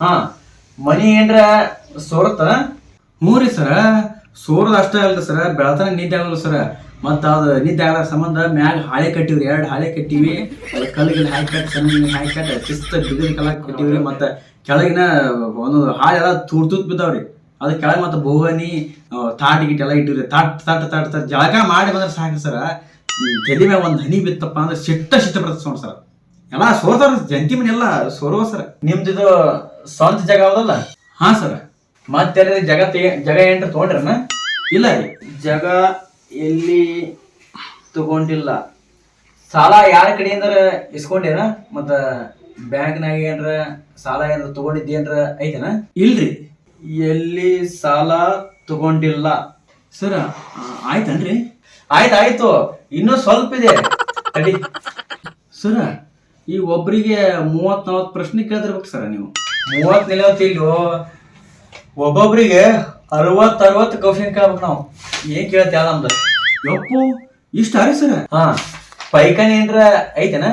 ಹಾ. ಮನಿ ಏನ್ರ ಸೋರತ ಹ್ಞೂ ರೀ ಸರ. ಸೋರದ ಅಷ್ಟೇ ಅಲ್ರಿ ಸರ. ಬೆಳತನ ನಿದ್ದೆ ಆಗಲ್ಲ ಸರ. ಮತ್ತು ಅದು ನಿದ್ದೆ ಆಗ ಸಂಬಂಧ ಮ್ಯಾಗ ಹಾಳೆ ಕಟ್ಟಿವ್ರಿ. ಎರಡು ಹಾಳೆ ಕಟ್ಟಿವಿ. ಅದು ಕಲ್ಲಿಗೆ ಹಾಕಿ ಕಟ್ಟಿ ಸಣ್ಣ ಹಾಕಿ ಕಟ್ಟ ಶಿಸ್ತ ಬಿದಿರಿ ಕಲ ಕಟ್ಟಿವ್ರಿ. ಮತ್ತು ಕೆಳಗಿನ ಒಂದೊಂದು ಹಾಳೆಲ್ಲ ತೂರ್ ತೂತ್ ಬಿದ್ದಾವ್ರಿ. ಅದ್ರ ಕೆಳಗೆ ಮತ್ತು ಬೋಗನಿ ತಾಟ್ ಗಿಟ್ ಎಲ್ಲ ಇಟ್ಟಿವ್ರಿ. ತಾಟ್ ತಾಟ್ ತಾಟ್ ತಾಟ್. ಜಳಕ ಮಾಡಿ ಬಂದ್ರೆ ಸಾಕು ಸರ. ತಲೆ ಮ್ಯಾಗ ಒಂದು ಹನಿ ಬಿತ್ತಪ್ಪ ಅಂದ್ರೆ ಸಿಟ್ಟ ಸಿಟ್ಟ ಬರ್ತದೆ ಸರ್ ಎಲ್ಲ ಸೋರ್ತಾರ ಜಂತಿ ಮನೆ ಎಲ್ಲ ಸೋರುವ ಸರ. ನಿಮ್ದಿದು ಸ್ವಂತ ಜಾಗ ಹೌದಲ್ಲ? ಹಾ ಸರ್. ಮತ್ತೆ ಜಾಗ ತೆಗೆ ಜಾಗ ಏನ್ರ ತಗೊಂಡ್ರನ? ಇಲ್ಲ ರೀ. ಜಾಗ ಎಲ್ಲಿ ತಗೊಂಡಿಲ್ಲ. ಸಾಲ ಯಾರ ಕಡೆಯಿಂದ ಇಸ್ಕೊಂಡೇನ ಮತ್ತ ಬ್ಯಾಂಕ್ನಾಗ ಏನ್ರ ಸಾಲ ಏನ್ರ ತಗೊಂಡಿದ್ದೇನ್ರ ಐತನ? ಇಲ್ರಿ. ಎಲ್ಲಿ ಸಾಲ ತಗೊಂಡಿಲ್ಲ. ಸರ್ ಆಯ್ತನ್ರಿ? ಆಯ್ತು ಆಯ್ತು. ಇನ್ನೂ ಸ್ವಲ್ಪ ಇದೆ. ತಡಿ. ಸರ ಈ ಒಬ್ಬರಿಗೆ ಮೂವತ್ ನಲ್ವತ್ತು ಪ್ರಶ್ನೆ ಕೇಳಿದಿರ್ಬೇಕು ಸರ ನೀವು. ಮೂವತ್ ನಲವತ್ತು ಇಲ್ಲೋ ಒಬ್ಬೊಬ್ರಿಗೆ ಅರವತ್ ಅರವತ್ತು ಕೌಶನ್ ಕೇಳ್ಬೇಕು ನಾವು. ಏನ್ ಕೇಳತ್ತೆ ಯಾವ ನಮ್ದು. ಯಪ್ಪು ಇಷ್ಟ ರೀ ಸರ? ಹಾ ಪೈಖಾನೆ ಏನ್ರ ಐತನ?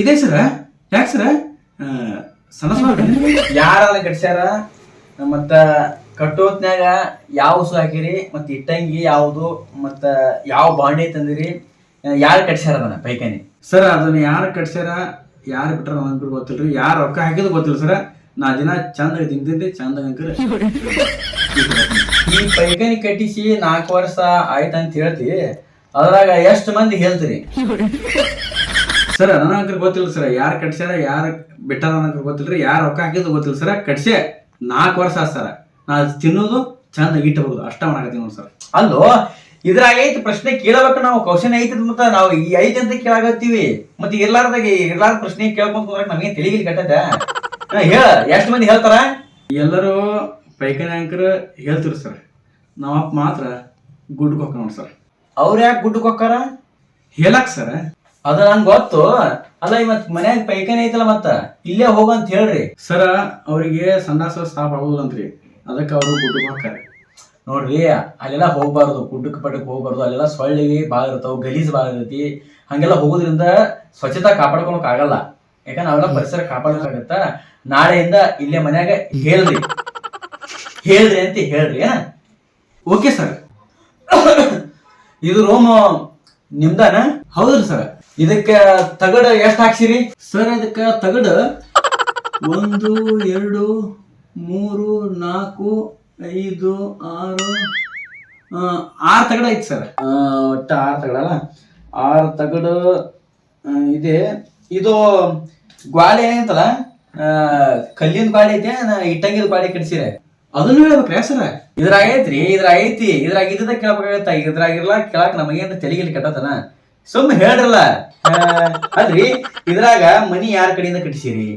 ಇದೆ ಸರ? ಯಾಕೆ ಸರ? ಯಾರ ಕಟ್ಸ್ಯಾರ? ಮತ್ತ ಕಟ್ಟೋತ್ನಾಗ ಯಾವ ಉಸು ಹಾಕಿರಿ ಮತ್ತ ಇಟ್ಟಂಗಿ ಯಾವುದು ಮತ್ತ ಯಾವ ಬಾಂಡಿ ತಂದಿರಿ ಯಾರು ಕಟ್ಸ್ಯಾರ ಅದನ್ನ ಪೈಖಾನೆ? ಸರ್ ಅದನ್ನ ಯಾರು ಕಟ್ಸ್ಯಾರ ಯಾರು ಬಿಟ್ರ ನನಗೆ ಗೊತ್ತಿಲ್ರಿ ಯಾರು ರೊಕ್ಕ ಹಾಕಿದ್ರು ಗೊತ್ತಿಲ್ಲ ಸರ. ನಾ ದಿನ ಚಂದ ತಿಂತಿದ್ದೆ, ಚಂದ ಅಂಕರ್ ಈ ಪೈಖಾನಿ ಕಟ್ಟಿಸಿ ನಾಲ್ಕು ವರ್ಷ ಆಯ್ತಂತ ಹೇಳ್ತಿ, ಅದ್ರಾಗ ಎಷ್ಟು ಮಂದಿ ಹೇಳ್ತೀರಿ? ಸರ ಅಂಕರ್ ಗೊತ್ತಿಲ್ಲ ಸರ್, ಯಾರು ಕಟ್ಸ್ಯಾರ, ಯಾರು ಬಿಟ್ಟಾರ ನನಗೆ ಗೊತ್ತಿಲ್ರಿ, ಯಾರು ರೊಕ್ಕ ಹಾಕಿದ್ರು ಗೊತ್ತಿಲ್ಲ ಸರ್ ಕಟ್ಸೆ ನಾಲ್ಕು ವರ್ಷ ಆತ್ ಸರ. ನಾ ತಿನ್ನೋದು, ಚಂದ ಇಟ್ಟಬಹುದು ಅಷ್ಟ ಮಾಡಕತ್ತೀನಿ ನೋಡಿ ಸರ್. ಅಲ್ಲೋ, ಇದ್ರಾಗ ಐತಿ ಪ್ರಶ್ನೆ ಕೇಳಬೇಕು ನಾವು ಕ್ವಶನ್ ಐತಿ ಮತ್ತ ನಾವು ಈ ಐತಿ ಅಂತ ಕೇಳಾಗತ್ತೀವಿ ಮತ್ತೆ ಇರ್ಲಾರ್ದಾಗ, ಇರ್ಲಾರ್ದ ಪ್ರಶ್ನೆ ಕೇಳ್ಕೊಂತ ನಮಗೆ ತಿಳಿಗಿಲ್ ಕಟ್ಟದ ಹೇಳ ಎಷ್ಟು ಮಂದಿ ಹೇಳ್ತಾರ? ಎಲ್ಲರೂ ಪೈಖಾನೆ ಅಂಕರ್ ಹೇಳ್ತಿರು ಸರ್. ಅಪ್ಪ ಮಾತ್ರ ಗುಡ್ಡು ಕೊಕ್ಕ ನೋಡಿ ಸರ್. ಅವ್ರು ಯಾಕೆ ಗುಡ್ಡಕ್ಕೆ ಹೋಗ್ತಾರ? ಹೇಳಕ್ ಸರ್. ಅದ ನಂಗೆ ಗೊತ್ತು. ಅಲ್ಲ ಇವತ್ತು ಮನ್ಯಾಗ ಪೈಖಾನೆ ಐತಲ್ಲ ಮತ್ತ? ಇಲ್ಲೇ ಹೋಗಂತ ಹೇಳ್ರಿ. ಸರ ಅವರಿಗೆ ಸಂಡಾಸ ಸ್ಟಾಪ್ ಆಗೋದಂತ್ರಿ. ಅದಕ್ಕೆ ಅವರು ಗುಡ್ಡು ಹೋಗ್ತಾರೆ. ನೋಡ್ರಿ ಅಲ್ಲೆಲ್ಲ ಹೋಗ್ಬಾರ್ದು. ಗುಡ್ಡಕ್ಕೆ ಪಟ್ಟಕ್ಕೆ ಹೋಗ್ಬಾರ್ದು. ಅಲ್ಲೆಲ್ಲ ಸೊಳ್ಳಿಗೆ ಭಾಳ ಇರ್ತಾವ ಗಲೀಜ್ ಭಾಳ ಇರ್ತೈತಿ. ಹಂಗೆಲ್ಲ ಹೋಗೋದ್ರಿಂದ ಸ್ವಚ್ಛತಾ ಕಾಪಾಡ್ಕೊಳಕ್ ಆಗಲ್ಲ. ಯಾಕಂದ್ರೆ ಅವೆಲ್ಲ ಪರಿಸರ ಕಾಪಾಡಬೇಕಾಗತ್ತ? ನಾಳೆಯಿಂದ ಇಲ್ಲೇ ಮನ್ಯಾಗ ಹೇಳ್ರಿ. ಹೇಳ್ರಿ ಅಂತ ಹೇಳ್ರಿ ಓಕೆ ಸರ್. ಇದು ರೂಮ್ ನಿಮ್ದಾನ? ಹೌದ್ರಿ ಸರ್. ಇದಕ್ಕೆ ತಗಡ ಎಷ್ಟ್ ಹಾಕ್ಸಿರಿ? ಸರ್ ಅದಕ್ಕ ತಗಡ ಒಂದು ಎರಡು ಮೂರು ನಾಲ್ಕು ಐದು ಆರು ಆರು ತಗಡ ಐತಿ ಸರ್. ಒಟ್ಟು ಆರು ತಗಡಲ್ಲ? ಆರು ತಗಡು ಇದೆ. ಇದು ಗ್ವಾಡೆ ಏನೈತಲ್ಲ? ಕಲ್ಲಿನ ಗ್ವಾಡೆ ಐತೆ ಇಟ್ಟಂಗಿದ ಗ್ವಾಡೆ ಕಟ್ಸಿರೆ ಅದನ್ನು ಹೇಳ್ಬೇಕ್ರಿ ಸರ್ ಇದ್ರಾಗ ಐತ್ರಿ ಇದ್ರಾಗ ಐತಿ ಇದ್ರಾಗ ಇದ್ದ ಕೇಳ್ಬೇಕಾಗತ್ತ? ಇದ್ರಾಗಿರ್ಲ ಕೇಳಕ್ ನಮಗೇನ್ ತೆಲಿಗಿಲಿ ಕಟ್ಟತನ? ಸುಮ್ಮ ಹೇಳ್ರಲ್ಲ. ಅಲ್ರಿ, ಇದ್ರಾಗ ಮನಿ ಯಾರ ಕಡೆಯಿಂದ ಕಟ್ಟಿಸಿರಿ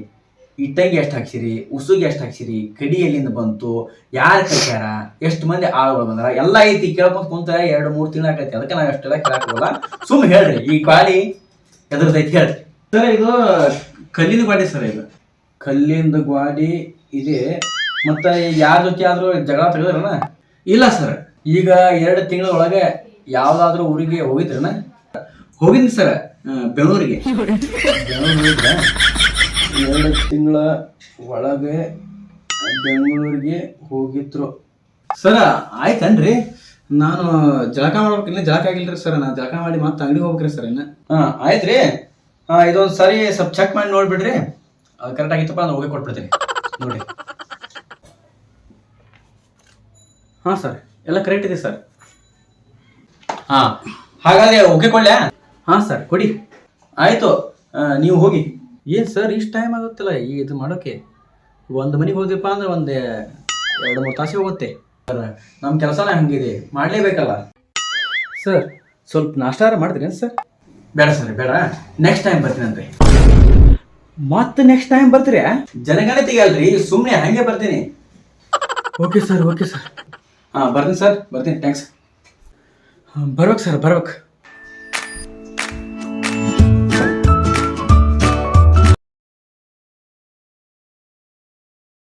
ಇಟ್ಟಂಗಿ ಎಷ್ಟ್ ಹಾಕ್ಸಿರಿ? ಉಸುಗಿ ಎಷ್ಟ್ ಹಾಕ್ಸಿರಿ? ಕಡಿ ಎಲ್ಲಿಂದ ಬಂತು? ಯಾರು ಕಟ್ಟ್ಯಾರ ಎಷ್ಟು ಮಂದಿ ಆಳುಗಳು ಬಂದಾರ? ಎಲ್ಲ ಐತಿ ಕೇಳ್ಕೊಂತ ಕುಂತ ಎರಡು, ಮೂರು ತಿಂಗಳ ಆಕೈತಿ. ಅದಕ್ಕೆ ನಾವ್ ಅಷ್ಟೆಲ್ಲ ಕೇಳಕ್ಕೋಲ್ಲ ಸುಮ್ ಹೇಳ್ರಿ, ಈ ಗಾಳಿ ಎದುರ್ದೈತಿ ಹೇಳ್ರಿ. ಸರ್, ಇದು ಕಲ್ಲಿನ ಗಾಡಿ ಸರ್ ಈಗ ಕಲ್ಲಿಂದ ಗ್ವಾಡಿ ಇದೆ. ಮತ್ತ ಯಾರ ಜೊತೆ ಆದ್ರೂ ಜಗಳ ತೆಗೆದ್ರನ ಇಲ್ಲ ಸರ್. ಈಗ ಎರಡು ತಿಂಗಳ ಒಳಗೆ ಯಾವ್ದಾದ್ರು ಊರಿಗೆ ಹೋಗಿದ್ರನ? ಹೋಗಿನಿ ಸರ್ ಬೆಂಗಳೂರಿಗೆ. ಎರಡು ತಿಂಗಳ ಒಳಗೆ ಬೆಂಗಳೂರಿಗೆ ಹೋಗಿದ್ರು. ಸರ್ ಆಯ್ತನ್ರಿ. ನಾನು ಜಳಕ ಮಾಡ್ಬೇಕು ಇನ್ನ ಜಳಕ ಆಗಿಲ್ರಿ ಸರ್. ನಾ ಜಳಕ ಮಾಡಿ ಮತ್ತೆ ಅಂಗಡಿಗೆ ಹೋಗ್ಬೇಕ್ರಿ ಸರ್ ಇನ್ನ. ಹಾ ಆಯ್ತ್ರಿ. ಹಾ ಇದೊಂದ್ ಸರಿ ಸ್ವಲ್ಪ ಚೆಕ್ ಮಾಡಿ ನೋಡ್ಬಿಡ್ರಿ. ಅದು ಕರೆಕ್ಟ್ ಆಗಿತ್ತಪ್ಪ ನಾನು ಹೋಗಿ ಕೊಟ್ಬಿಡ್ತೀನಿ. ನೋಡಿ. ಹಾಂ ಸರ್ ಎಲ್ಲ ಕರೆಕ್ಟ್ ಇದೆ ಸರ್ ಹಾ. ಹಾಗಾದ್ರೆ ಓಕೆ ಕೊಳ್ಳೆ ಹಾಂ ಸರ್ ಕೊಡಿ. ಆಯ್ತು. ನೀವು ಹೋಗಿ. ಏನು ಸರ್ ಇಷ್ಟು ಟೈಮ್ ಆಗುತ್ತಿಲ್ಲ ಈ ಇದು ಮಾಡೋಕೆ? ಒಂದು ಮನೆಗೆ ಹೋದ್ಯಪ್ಪ ಅಂದ್ರೆ ಒಂದು ಎರಡು ಮೂರು ತಾಸು ಹೋಗುತ್ತೆ. ನಮ್ಮ ಕೆಲಸನ ಹಂಗಿದೆ. ಮಾಡಲೇಬೇಕಲ್ಲ? ಸರ್ ಸ್ವಲ್ಪ ನಾಷ್ಟಾರ ಮಾಡ್ತೀರೇನು ಸರ್ ಬೇಡ ಸರ್ ಬೇಡ. ನೆಕ್ಸ್ಟ್ ಟೈಮ್ ಬರ್ತೀನಂತೆ ಮತ್ತೆ ನೆಕ್ಸ್ಟ್ ಟೈಮ್ ಬರ್ತೀರಿ? ಜನಗಣತಿಗೆ ಅಲ್ರಿ ಸುಮ್ಮನೆ ಹಂಗೆ ಬರ್ತೀನಿ. ಓಕೆ ಸರ್ ಓಕೆ ಸರ್ ಹಾಂ ಬರ್ತೀನಿ ಸರ್ ಬರ್ತೀನಿ ಥ್ಯಾಂಕ್ಸ್ ಬರ್ಬೇಕು ಸರ್ ಬರ್ಬೇಕು.